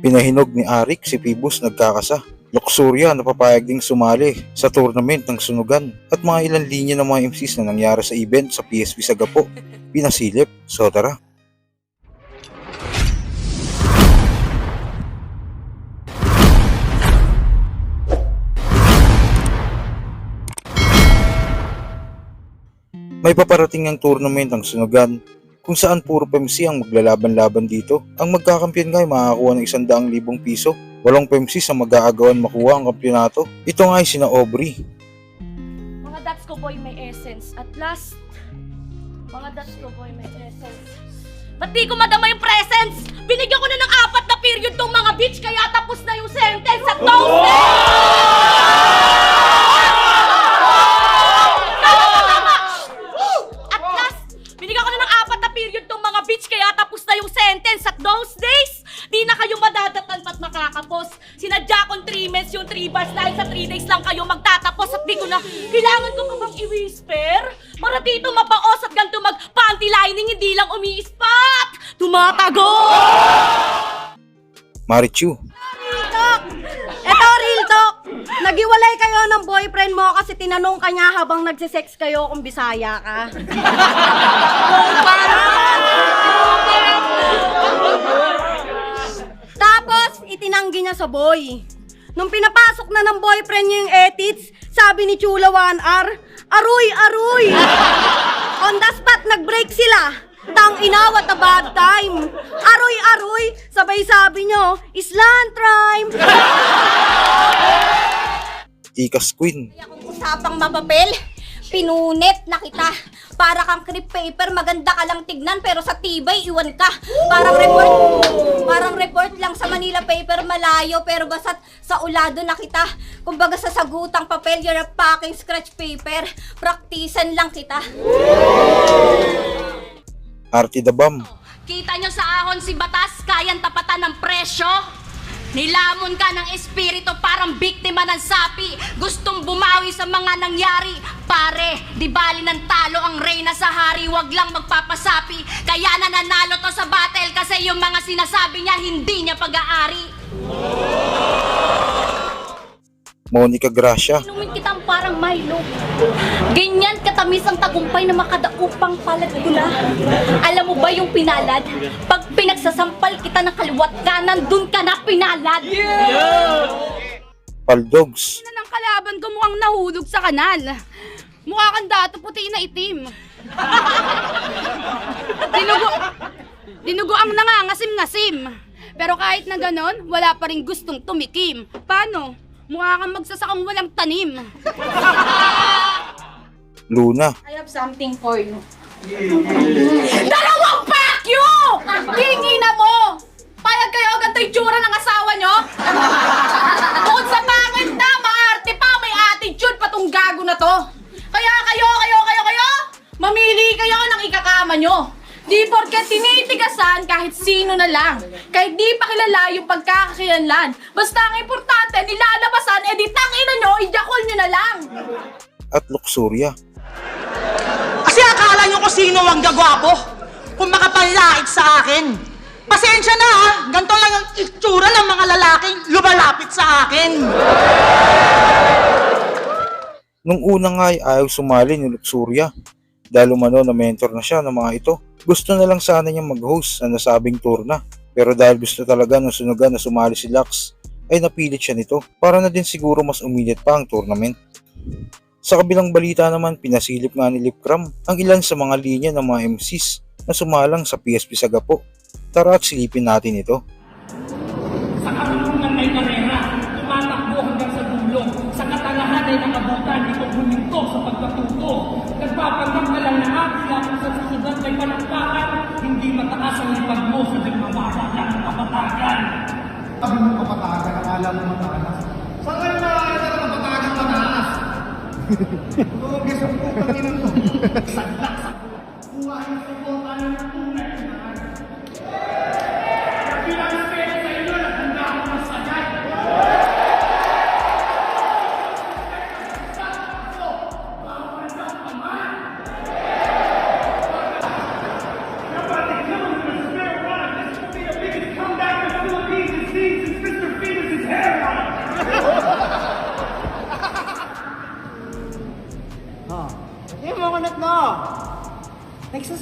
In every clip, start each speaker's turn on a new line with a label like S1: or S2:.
S1: Pinahinog ni Arik si Pibus nagkakasa. Luxuria na papayag ding sumali sa tournament ng sunugan at mga ilang linya ng mga MCs na nangyari sa event sa PSP Sagapo. Pinasilip. So tara. May paparating ang tournament ng sunugan kung saan puro PMC ang maglalaban-laban dito. Ang magkakampiyon nga ay makakakuha ng isang daang libong piso. Walong PMC sa mag-aagawan makuha ang kampyonato. Ito nga ay sina Aubrey,
S2: Mga dats ko boy may essence. At last, mga dats ko boy may essence. Ba't di ko madama yung presence? Binigyan ko na ng apat na period tong mga bitch kaya tapos na yung sentence at those Tama, lang kayo magtatapos at di ko na kailangan ko pa bang i-whisper? Para dito mabaos at ganito mag-panty lining hindi lang umiispat! Tumatago!
S1: Marichu,
S3: Real talk! Eto, real talk! Nagiwalay kayo ng boyfriend mo kasi tinanong ka niya habang nagsisex kayo kung bisaya ka. Tapos, itinanggi niya sa boy. Nung pinapasok na ng boyfriend niya yung edits, sabi ni Chula 1R, Aruy, aruy! On the spot, nag-break sila. Tang ina, what a bad time. Aroy, aroy, sabay sabi nyo, Island crime.
S1: Ikas Queen,
S3: Kaya kung usapang mapapel, pinunit na kita. Para kang creep paper, maganda ka lang tignan, pero sa tibay, iwan ka. Parang report, parang report lang sa Manila paper, malayo, pero basta't sa ulado na kita. Kumbaga sa sagutang papel, you're a fucking scratch paper. Praktisan lang kita.
S1: Artie the Bomb,
S2: Kita nyo sa ahon si Batas, kayang tapatan ng presyo? Nilamon ka ng espiritu parang biktima ng sapi. Gustong bumawi sa mga nangyari. Pare, di bali ng talo ang reyna sa hari. Wag lang magpapasapi. Kaya nananalo to sa battle kasi yung mga sinasabi niya hindi niya pag-aari.
S1: Monica Gracia,
S2: Inumin kitang parang Milo. Ganyan katamis ang tagumpay na makadaupang palad gula. Alam mo ba yung pinalad? Pag pinagsasampal kita ng kaliwat kanan, dun ka na pinalad.
S1: Paldogs,
S4: na ng kalaban ko mukhang nahulog sa kanal. Mukha kang dato puti na itim. Dinugo, dinugo ang nangangasim-ngasim. Pero kahit na ganon, wala pa rin gustong tumikim. Paano? Mukha kang magsasakang walang tanim.
S1: Luna,
S4: I have something for you.
S2: Dalawang pack you! Tingina mo! Payag kayo ganito yung tsura ng asawa nyo? Bukod sa pangit na, maarte pa, may attitude pa tong gago na to. Kaya kayo, kayo, kayo, kayo, mamili kayo ng ikakama nyo. Di porket tinitigasan kahit sino na lang. Kahit di pa kilala yung pagkakakilanlan. Basta ang importante, nilalabasan, edi tangina nyo, ijakol nyo na lang.
S1: at Luxuria.
S5: Kasi akala nyo kung sino ang gagwapo. Kung makapanlait sa akin. Pasensya na ha, ganito lang ang itsura ng mga lalaking lumalapit sa akin.
S1: Nung una nga ay ayaw sumali ni Luxuria dahil umano na mentor na siya ng mga ito. Gusto na lang sana niyang mag-host sa nasabing tour na. Pero dahil gusto talaga ng sunugan na sumali si Lux, ay napilit siya nito para na din siguro mas umilit pa ang tournament. Sa kabilang balita naman, pinasilip nga ni Lipcram ang ilan sa mga linya ng mga MCs na sumalang sa PSP Sagapo. Tara at silipin natin ito.
S6: Palakpakan. Hindi mataas ang lipag mo, sadyang mababa lang ang kapatagan.
S7: Sabi mo kapatagan, akala mo mataas. Saan kayo nakakita ng kapatagan mataas? Guess mo po, pagkinan ko.
S6: Sadlak sa buhay sa buhay ng tunay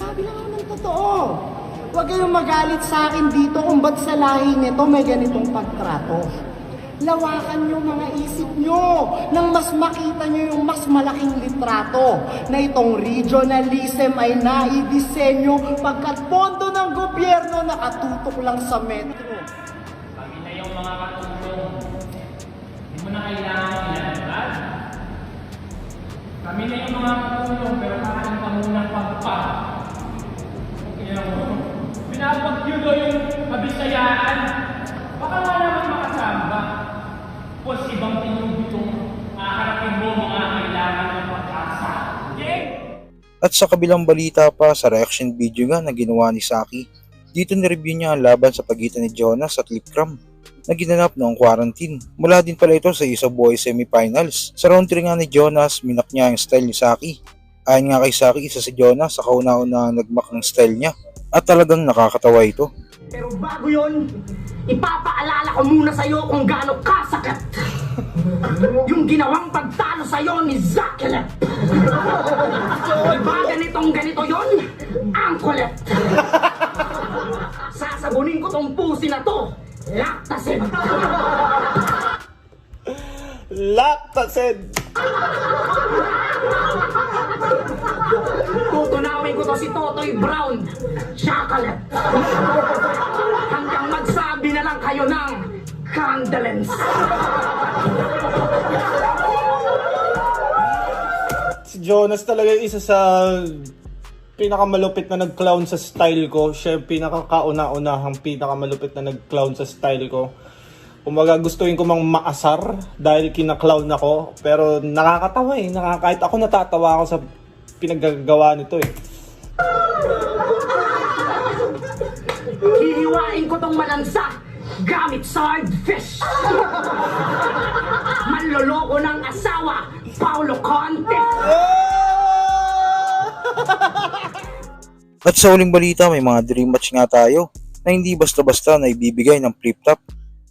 S8: Nagsasabi lang ng totoo. Huwag kayong magalit sa akin dito kung ba't sa lahi nito may ganitong pagtrato. Lawakan nyo mga isip nyo nang mas makita nyo yung mas malaking litrato na itong regionalism ay naidisenyo pagkat pondo ng gobyerno nakatutok lang sa metro.
S6: Kami na yung mga katulong. Hindi mo na kailangan ilalagad. Kami na yung mga katulong, pero kakain ka muna pagpa. Kaya mo, pinapagyudo yung kabisayaan. Baka nga naman makasama. Pues ibang tinubitong aharapin mo mga kailangan ng pag-asa. Okay?
S1: At sa kabilang balita pa sa reaction video nga na ginawa ni Saki, dito ni-review niya ang laban sa pagitan ni Jonas at Lipcram na ginanap noong quarantine. Mula din pala ito sa isa boy semifinals. Sa round 3 nga ni Jonas, minak niya ang style ni Saki. Ayon nga kay Saki, isa si Jonas sa kauna-una nagmak ng style niya. At talagang nakakatawa ito.
S5: Pero bago yon, ipapaalala ko muna sa'yo kung gaano kasakit yung ginawang pagtalo sa'yo ni Zakelet. Diba ganitong ganito yon? Ang kulit. Sasabunin ko tong pusi na to. Laktasin.
S8: Laktasin!
S5: Ko si Totoy Brown. Chocolate. Hanggang magsabi na lang kayo ng condolence.
S9: Si Jonas talaga yung isa sa pinakamalupit na nag-clown sa style ko. Siya yung pinakakauna-unahang pinakamalupit na nag-clown sa style ko. Kumbaga gustuin ko mang maasar dahil kina-clown ako. Pero nakakatawa eh. Nakaka- kahit ako natatawa ako sa pinaggagawa nito eh.
S5: Hihiwain ko tong malansa gamit swordfish. Manloloko ng asawa, Paulo Conte.
S1: At sa huling balita, may mga dream match nga tayo na hindi basta-basta na ibibigay ng flip top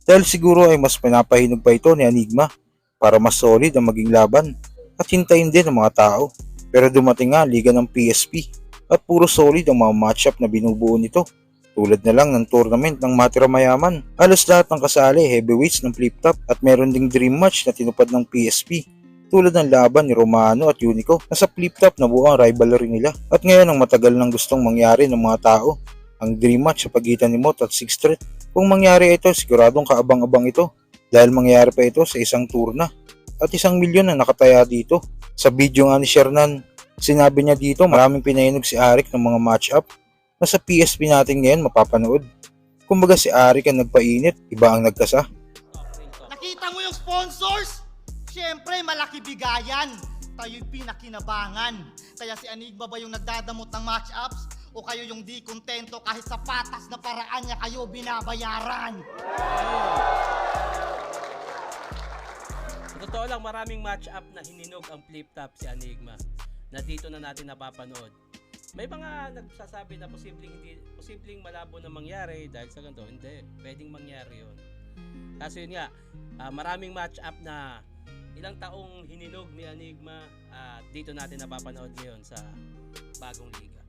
S1: dahil siguro ay mas pinapahinog pa ito ni Enigma para mas solid ang maging laban at hintayin din ng mga tao. Pero dumating nga liga ng PSP at puro solid ang mga matchup na binubuo nito. Tulad na lang ng tournament ng Matira Mayaman. Halos lahat ng kasali heavyweights ng flip top at meron ding dream match na tinupad ng PSP tulad ng laban ni Romano at Unico na sa flip top na buo ang rivalry nila. At ngayon ang matagal nang gustong mangyari ng mga tao, ang dream match sa pagitan ni Mot at Six Threat. Kung mangyari ito, siguradong kaabang-abang ito dahil mangyari pa ito sa isang turna at isang milyon na nakataya dito. Sa video nga ni Shernan, sinabi niya dito maraming pinahinog si Arik ng mga match-up na sa PSP natin ngayon mapapanood. Kumbaga si Arik ang nagpainit, iba ang nagkasa.
S10: Nakita mo yung sponsors? Siyempre, malaki bigayan. Tayo'y pinakinabangan. Kaya si Anigma ba yung nagdadamot ng match-ups? O kayo yung di kontento kahit sa patas na paraan niya kayo binabayaran?
S11: Sa totoo lang, maraming match-up na hininog ang flip-top si Enigma na dito na natin napapanood. May mga nagsasabi na posibleng hindi posibleng malabo na mangyari dahil sa ganito. Hindi, pwedeng mangyari 'yon. Kaso yun nga, ah, maraming match-up na ilang taong hininog ni Enigma at dito natin napapanood ngayon sa bagong liga.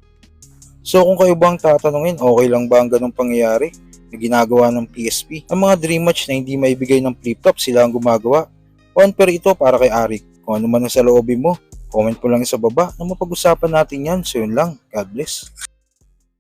S1: So kung kayo bang tatanungin, okay lang ba ang ganong pangyayari na ginagawa ng PSP? Ang mga dream match na hindi maibigay ng flip top sila ang gumagawa. On pero ito para kay Arik. Kung ano man ang sa loobin mo, comment mo lang sa baba na mapag-usapan natin yan. So yun lang. God bless.